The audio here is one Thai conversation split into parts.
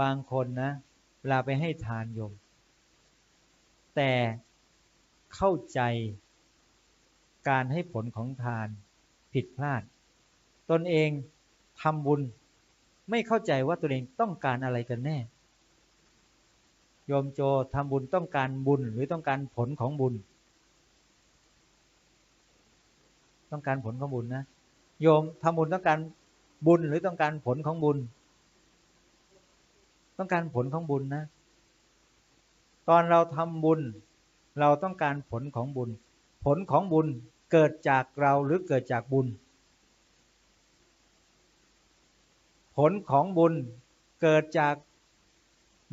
บางคนนะเวลาไปให้ทานโยม แต่เข้าใจการให้ผลของทานผิดพลาด ตนเองทำบุญ ไม่เข้าใจว่าตัวเองต้องการอะไรกันแน่ โยมโจทำบุญต้องการบุญหรือต้องการผลของบุญ ต้องการผลของบุญนะ โยมทำบุญต้องการบุญหรือต้องการผลของบุญ ต้องการผลของบุญนะ ตอนเราทำบุญ เราต้องการผลของบุญ ผลของบุญเกิดจากเราหรือเกิดจากบุญ ผลของบุญเกิดจาก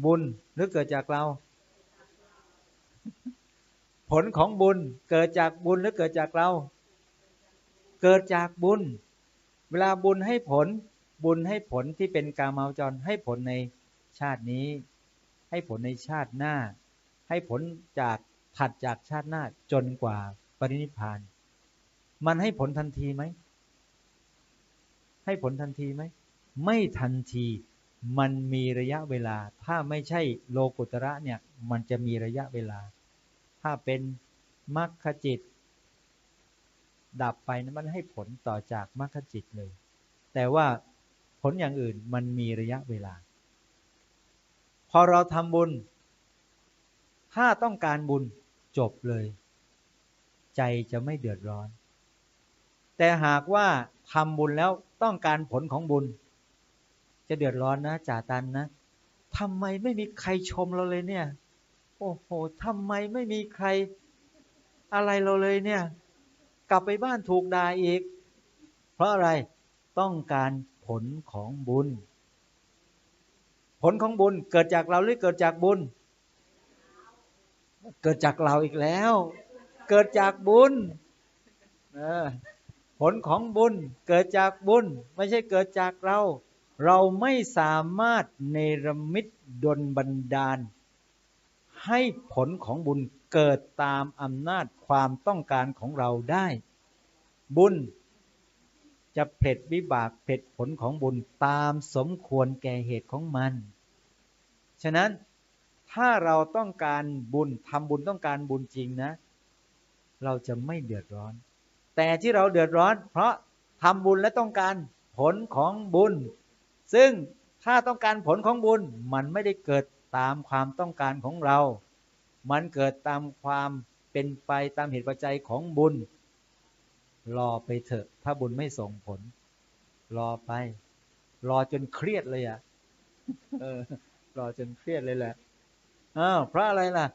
บุญหรือเกิดจากเรา ผลของบุญเกิดจากบุญหรือเกิดจากเรา เกิดจากบุญ เวลาบุญให้ผลบุญให้ผลที่เป็นกามาจรให้ผลใน ชาตินี้ ให้ผลในชาติหน้า ให้ผลจากถัดจากชาติหน้าจนกว่าปรินิพาน มันให้ผลทันทีไหม ให้ผลทันทีไหม ไม่ทันที มันมีระยะเวลา ถ้าไม่ใช่โลกุตระเนี่ย มันจะมีระยะเวลา ถ้าเป็นมรรคจิต ดับไปนะมันให้ผลต่อจากมรรคจิตเลย แต่ว่าผลอย่างอื่นมันมีระยะเวลา พอเราทำบุญ ถ้าต้องการบุญจบเลย ใจจะไม่เดือดร้อน แต่หากว่าทำบุญแล้วต้องการผลของบุญ จะเดือดร้อนนะจ่าตันนะทำไมไม่มีใครชมเราเลยเนี่ย โอ้โหทำไมไม่มีใครอะไรเราเลยเนี่ย กลับไปบ้านถูกด่าอีก เพราะอะไรต้องการผลของบุญ ผลของบุญเกิดจากเราหรือเกิดจากบุญ เกิดจากเราอีกแล้ว เกิดจากบุญผลของบุญเกิดจากบุญ ไม่ใช่เกิดจากเรา เราไม่สามารถเนรมิตดลบันดาล ให้ผลของบุญเกิดตามอำนาจความต้องการของเราได้ บุญ จะเผ็ดวิบากเผ็ดผลของบุญตามสมควรแก่เหตุของมัน ฉะนั้นถ้าเราต้องการบุญทำบุญต้องการบุญจริงนะ เราจะไม่เดือดร้อน แต่ที่เราเดือดร้อน เพราะทำบุญและต้องการผลของบุญ ซึ่งถ้าต้องการผลของบุญมันไม่ได้เกิดตามความต้องการของเรา มันเกิดตามความเป็นไปตามเหตุปัจจัยของบุญ รอไปเถอะ ถ้าบุญไม่ส่งผล รอไป รอจนเครียดเลยอะ่ะเออ รอจนเครียดเลยแหละอ้าวเพราะอะไรล่ะ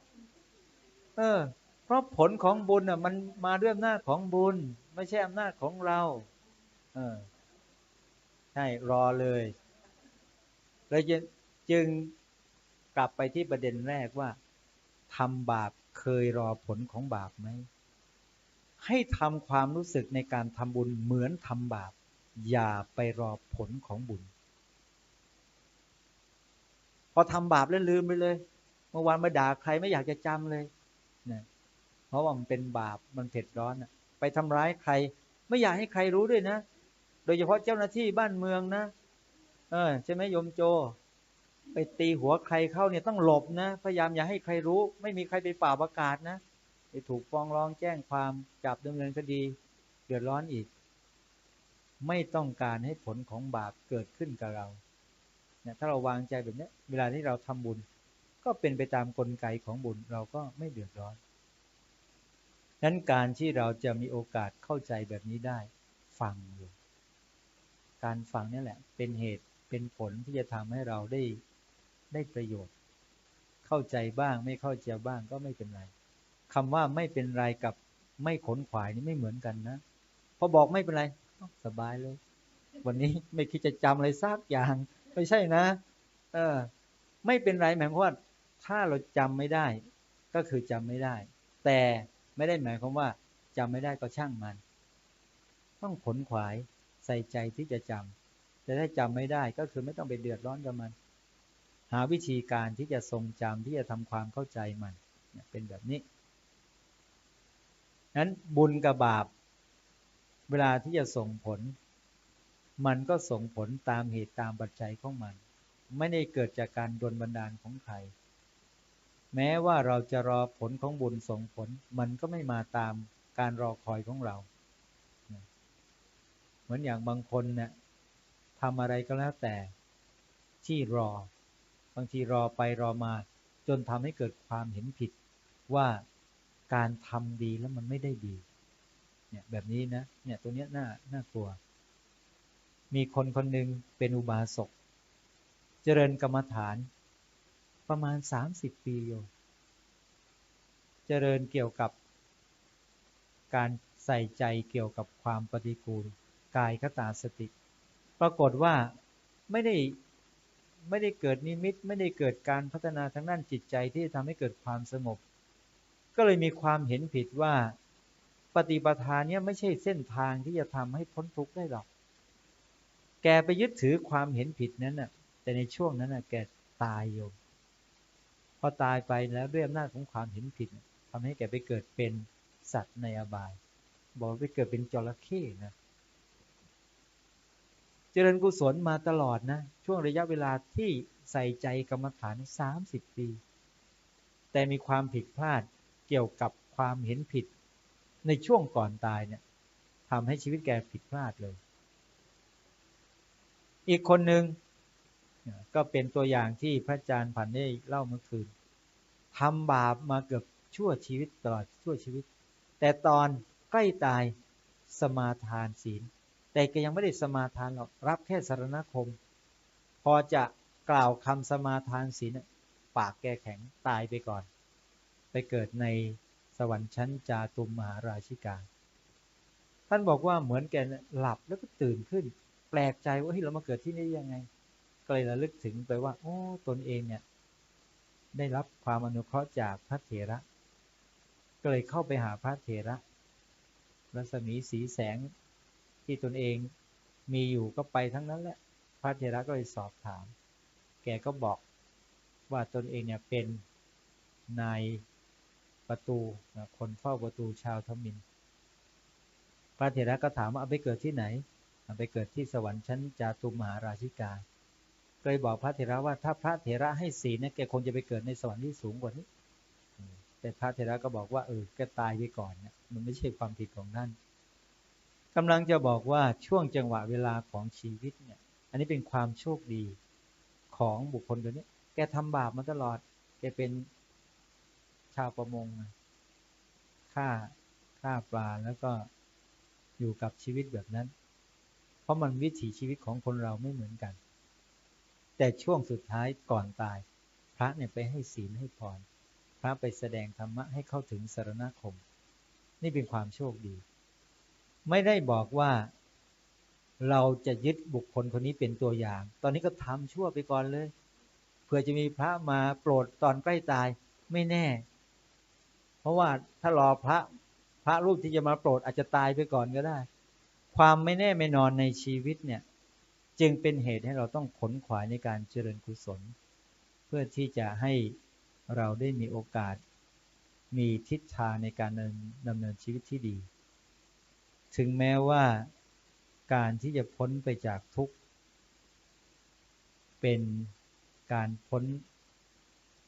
เออ เพราะผลของบุญอะ มันมาด้วยอำนาจของบุญ ไม่ใช่อำนาจของเรา เออ ใช่รอเลยเราจึงกลับไปที่ประเด็นแรกว่าทำบาปเคยรอผลของบาปไหม ให้ทำความรู้สึกในการทำบุญเหมือนทำบาป อย่าไปรอผลของบุญ พอทำบาปแล้วลืมไปเลย เมื่อวานมาด่าใครไม่อยากจะจำเลยนะราะว่ามันเป็นบาปมันเผ็ดร้อนไปทำร้ายใคร ไม่อยากให้ใครรู้ด้วยนะ โดยเฉพาะเจ้าหน้าที่บ้านเมืองนะ เออใช่ไหมโยมโจ ไปตีหัวใครเข้าเนี่ยต้องหลบนะ พยายามอย่าให้ใครรู้ ไม่มีใครไปป่าประกาศนะ ไปถูกฟ้องร้องแจ้งความจับดำเนินคดี เดือดร้อนอีก ไม่ต้องการให้ผลของบาปเกิดขึ้นกับเราเนี่ยถ้าเราวางใจแบบนี้เวลาที่เราทำบุญ ก็เป็นไปตามกลไกของบุญเราก็ไม่เดือดร้อนนั้นการที่เราจะมีโอกาสเข้าใจแบบนี้ได้ ฟังอยู่ การฟังนี่แหละ เป็นเหตุเป็นผลที่จะทำให้เราได้ได้ประโยชน์ เข้าใจบ้างไม่เข้าใจบ้างก็ไม่เป็นไร คำว่าไม่เป็นไรกับไม่ขนขวายนี่ไม่เหมือนกันนะพอบอกไม่เป็นไร สบายเลย วันนี้ไม่คิดจะจำอะไรซักอย่าง ไม่ใช่นะ เออ ไม่เป็นไรหมายความว่า ถ้าเราจำไม่ได้ ก็คือจำไม่ได้ แต่ไม่ได้หมายความว่าจำไม่ได้ก็ช่างมัน ต้องขนขวายใส่ใจที่จะจำแต่ถ้าจำไม่ได้ก็คือไม่ต้องไปเดือดร้อนกับมัน หาวิธีการที่จะทรงจำที่จะทำความเข้าใจมันเป็นแบบนี้ นั้นบุญกับบาป เวลาที่จะส่งผล มันก็ส่งผลตามเหตุตามปัจจัยของมัน ไม่ได้เกิดจากการดลบันดาลของใคร แม้ว่าเราจะรอผลของบุญส่งผล มันก็ไม่มาตามการรอคอยของเรา เหมือนอย่างบางคนเนี่ยทำอะไรก็แล้วแต่ ที่รอ บางทีรอไปรอมา จนทำให้เกิดความเห็นผิดว่า การทำดีแล้วมันไม่ได้ดี เนี่ยแบบนี้นะ เนี่ยตัวเนี้ยน่าน่ากลัว มีคนคนหนึ่งเป็นอุบาสก เจริญกรรมฐาน ประมาณสามสิบปีอยู่เจริญเกี่ยวกับ การใส่ใจเกี่ยวกับความปฏิกูล กายคตาสติ ปรากฏว่าไม่ได้ไม่ได้เกิดนิมิต ไม่ได้เกิดการพัฒนาทางด้านจิตใจที่จะทำให้เกิดความสงบ ก็เลยมีความเห็นผิดว่าปฏิปทาเนี้ยไม่ใช่เส้นทางที่จะทำให้พ้นทุกข์ได้หรอก แกไปยึดถือความเห็นผิดนั้นน่ะ แต่ในช่วงนั้นน่ะแกตายอยู่พอตายไปแล้วด้วยอำนาจของความเห็นผิดทำให้แกไปเกิดเป็นสัตว์ในอบาย บอกไปเกิดเป็นจระเข้นะ เจริญกุศลมาตลอดนะ ช่วงระยะเวลาที่ใส่ใจกรรมฐานสามสิบปี แต่มีความผิดพลาด เกี่ยวกับความเห็นผิดในช่วงก่อนตายเนี่ยทำให้ชีวิตแกผิดพลาดเลย อีกคนหนึ่งก็เป็นตัวอย่างที่พระอาจารย์ผันได้เล่าเมื่อคืนทำบาปมาเกือบชั่วชีวิตตลอดชั่วชีวิต แต่ตอนใกล้ตายสมาทานศีล แต่ก็ยังไม่ได้สมาทานหรอกรับแค่สารณคม พอจะกล่าวคำสมาทานศีลปากแกแข็งตายไปก่อน ไปเกิดในสวรรค์ชั้นจาตุมมหาราชิกา ท่านบอกว่าเหมือนแกหลับแล้วก็ตื่นขึ้น แปลกใจว่าเฮ้ยเรามาเกิดที่นี่ยังไง ก็เลยระลึกถึงไปว่า โอ้ตนเองเนี่ย ได้รับความอนุเคราะห์จากพระเถระ ก็เลยเข้าไปหาพระเถระ รัศมีสีแสงที่ตนเองมีอยู่ก็ไปทั้งนั้นแหละ พระเถระก็เลยสอบถาม แกก็บอกว่าตนเองเนี่ยเป็นนาย ประตูคนเฝ้าประตูชาวทมิน พระเถระก็ถามว่าเอาไปเกิดที่ไหนเอาไปเกิดที่สวรรค์ชั้นจาตุมหาราชิกาเคยบอกพระเถระว่าถ้าพระเถระให้ศีลเนี่ยแกคงจะไปเกิดในสวรรค์ที่สูงกว่านี้แต่พระเถระก็บอกว่าเออแกตายไปก่อนเนี่ยมันไม่ใช่ความผิดของท่านกำลังจะบอกว่าช่วงจังหวะเวลาของชีวิตเนี่ย อันนี้เป็นความโชคดีของบุคคลตัวนี้แกทำบาปมาตลอด แกเป็น ชาวประมงฆ่าฆ่าปลาแล้วก็อยู่กับชีวิตแบบนั้น เพราะมันวิถีชีวิตของคนเราไม่เหมือนกัน แต่ช่วงสุดท้ายก่อนตาย พระเนี่ยไปให้ศีลให้พรพระไปแสดงธรรมะให้เข้าถึงสารณคม นี่เป็นความโชคดี ไม่ได้บอกว่าเราจะยึดบุคคลคนนี้เป็นตัวอย่าง ตอนนี้ก็ทำชั่วไปก่อนเลย เพื่อจะมีพระมาโปรดตอนใกล้ตายไม่แน่ เพราะว่าถ้ารอพระพระรูปที่จะมาโปรดอาจจะตายไปก่อนก็ได้ ความไม่แน่ไม่นอนในชีวิตเนี่ย จึงเป็นเหตุให้เราต้องขนขวายในการเจริญกุศล เพื่อที่จะให้เราได้มีโอกาส มีทิศทางในการดำเนินชีวิตที่ดี ถึงแม้ว่าการที่จะพ้นไปจากทุกข์เป็นการพ้น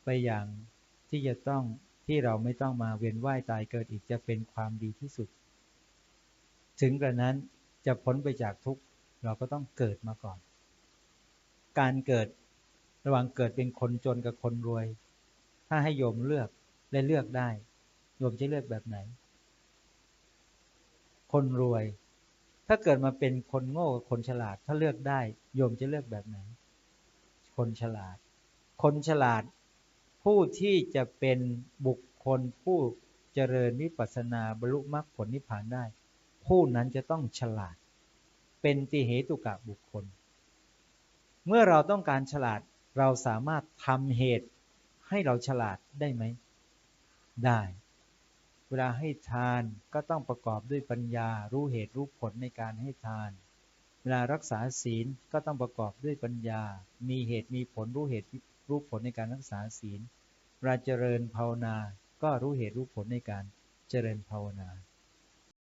ไปอย่างที่จะต้อง ที่เราไม่ต้องมาเวียนว่ายตายเกิดอีกจะเป็นความดีที่สุด ถึงกระนั้นจะพ้นไปจากทุกข์เราก็ต้องเกิดมาก่อน การเกิดระหว่างเกิดเป็นคนจนกับคนรวย ถ้าให้โยมเลือกและเลือกได้โยมจะเลือกแบบไหน คนรวย ถ้าเกิดมาเป็นคนโง่กับคนฉลาด ถ้าเลือกได้โยมจะเลือกแบบไหน คนฉลาด คนฉลาด ผู้ที่จะเป็นบุคคลผู้เจริญวิปัสสนาบรรลุมรรคผลนิพพานได้ ผู้นั้นจะต้องฉลาด เป็นติเหตุกะบุคคล เมื่อเราต้องการฉลาดเราสามารถทำเหตุให้เราฉลาดได้ไหม ได้ เวลาให้ทานก็ต้องประกอบด้วยปัญญา รู้เหตุรู้ผลในการให้ทาน เวลารักษาศีลก็ต้องประกอบด้วยปัญญา มีเหตุมีผลรู้เหตุรู้ผลในการรักษาศีล เวลาเจริญภาวนา ก็รู้เหตุรู้ผลในการเจริญภาวนา